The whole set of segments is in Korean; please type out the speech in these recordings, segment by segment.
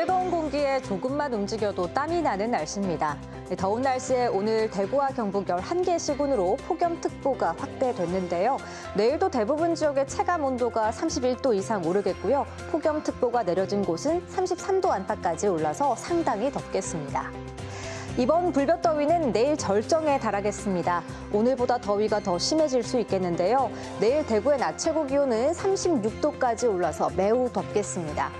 뜨거운 공기에 조금만 움직여도 땀이 나는 날씨입니다. 더운 날씨에 오늘 대구와 경북 11개 시군으로 폭염특보가 확대됐는데요. 내일도 대부분 지역의 체감 온도가 31도 이상 오르겠고요. 폭염특보가 내려진 곳은 33도 안팎까지 올라서 상당히 덥겠습니다. 이번 불볕더위는 내일 절정에 달하겠습니다. 오늘보다 더위가 더 심해질 수 있겠는데요. 내일 대구의 낮 최고 기온은 36도까지 올라서 매우 덥겠습니다.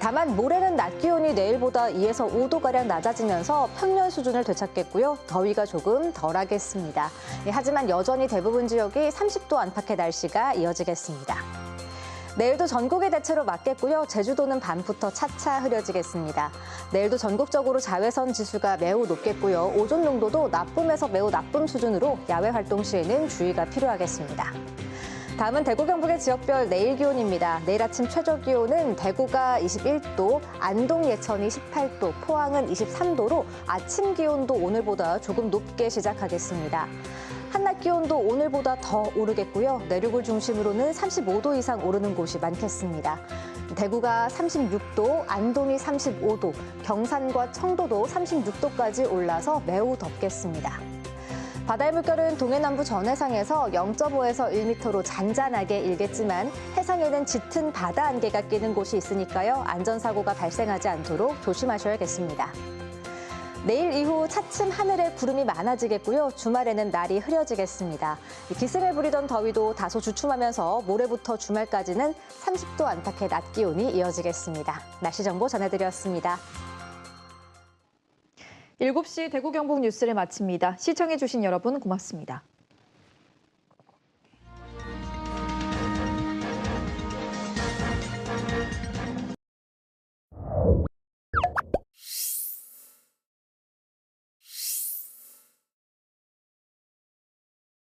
다만 모레는 낮 기온이 내일보다 2에서 5도가량 낮아지면서 평년 수준을 되찾겠고요. 더위가 조금 덜하겠습니다. 예, 하지만 여전히 대부분 지역이 30도 안팎의 날씨가 이어지겠습니다. 내일도 전국에 대체로 맞겠고요. 제주도는 밤부터 차차 흐려지겠습니다. 내일도 전국적으로 자외선 지수가 매우 높겠고요. 오존 농도도 나쁨에서 매우 나쁨 수준으로 야외 활동 시에는 주의가 필요하겠습니다. 다음은 대구 경북의 지역별 내일 기온입니다. 내일 아침 최저 기온은 대구가 21도, 안동 예천이 18도, 포항은 23도로 아침 기온도 오늘보다 조금 높게 시작하겠습니다. 한낮 기온도 오늘보다 더 오르겠고요. 내륙을 중심으로는 35도 이상 오르는 곳이 많겠습니다. 대구가 36도, 안동이 35도, 경산과 청도도 36도까지 올라서 매우 덥겠습니다. 바다의 물결은 동해남부 전해상에서 0.5에서 1m로 잔잔하게 일겠지만 해상에는 짙은 바다 안개가 끼는 곳이 있으니까요. 안전사고가 발생하지 않도록 조심하셔야겠습니다. 내일 이후 차츰 하늘에 구름이 많아지겠고요. 주말에는 날이 흐려지겠습니다. 기승을 부리던 더위도 다소 주춤하면서 모레부터 주말까지는 30도 안팎의 낮 기온이 이어지겠습니다. 날씨 정보 전해드렸습니다. 7시 대구 경북 뉴스를 마칩니다. 시청해주신 여러분 고맙습니다.